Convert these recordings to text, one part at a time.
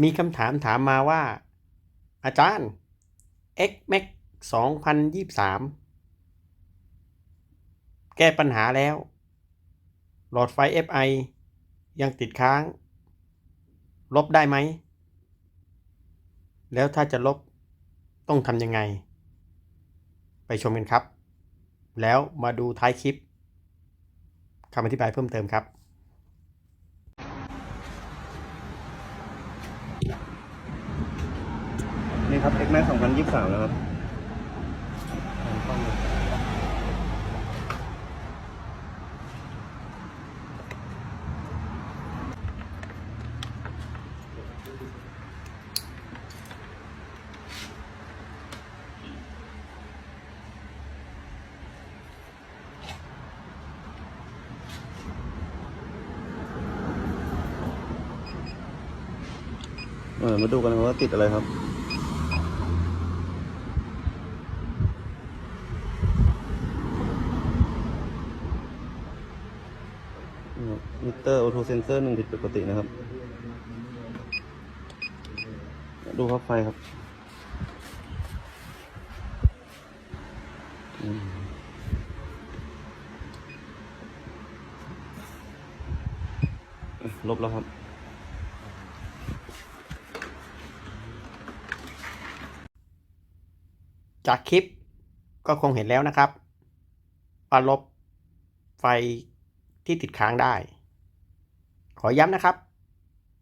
มีคำถามถามมาว่า อาจารย์ X Max 2023 แก้ปัญหาแล้ว หลอดไฟ FI ยังติดค้าง ลบได้ไหม แล้วถ้าจะลบต้องทำยังไง ไปชมกันครับ แล้วมาดูท้ายคลิปคำอธิบายเพิ่มเติมครับ ครับ X Max 2023 นะครับมาดูกันว่าติดอะไรครับ มิเตอร์ออโตเซนเซอร์หนึ่งผิดปกตินะครับ ดูครับไฟครับ ลบแล้วครับจากคลิปก็คงเห็นแล้วนะครับว่าลบไฟที่ติดค้างได้ ขอย้ำนะครับ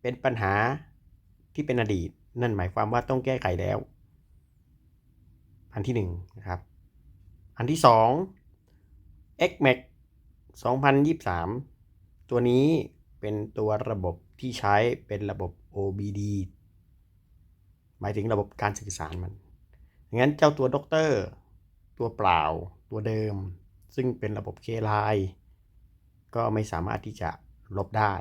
เป็นปัญหาที่เป็นอดีต นั่นหมายความว่าต้องแก้ไขแล้ว อันที่หนึ่งนะครับ อันที่สอง XMAX 2023 ตัวนี้เป็นตัวระบบที่ใช้เป็นระบบ OBD หมายถึงระบบการสื่อสารมันงั้นเจ้าตัวด็อกเตอร์ ตัวเปล่า ตัวเดิม ซึ่งเป็นระบบเคไลก็ไม่สามารถที่จะ ลบได้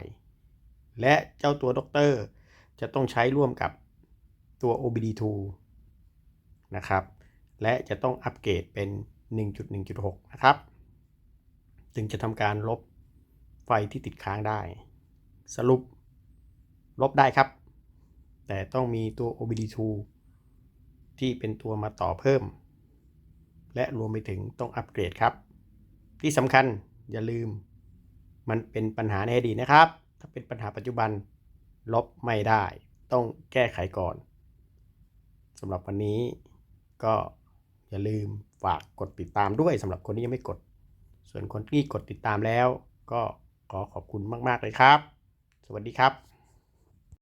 และเจ้าตัวด็อกเตอร์จะต้องใช้ร่วมกับตัว OBD2 นะครับ และจะต้องอัปเกรดเป็น 1.1.6 นะครับจึงจะทำการลบไฟที่ติดค้างได้ สรุปลบได้ครับ แต่ต้องมีตัว OBD2 ที่เป็นตัวมาต่อเพิ่ม และรวมไปถึงต้องอัปเกรดครับ ที่สำคัญอย่าลืม มันเป็นปัญหาในอดีตนะครับ ถ้าเป็นปัญหาปัจจุบันลบไม่ได้ ต้องแก้ไขก่อนสำหรับวันนี้ก็อย่าลืมฝากกดติดตามด้วยสำหรับคนที่ยังไม่กด ส่วนคนที่กดติดตามแล้ว ก็ขอขอบคุณมาก ๆ เลยครับ สวัสดีครับ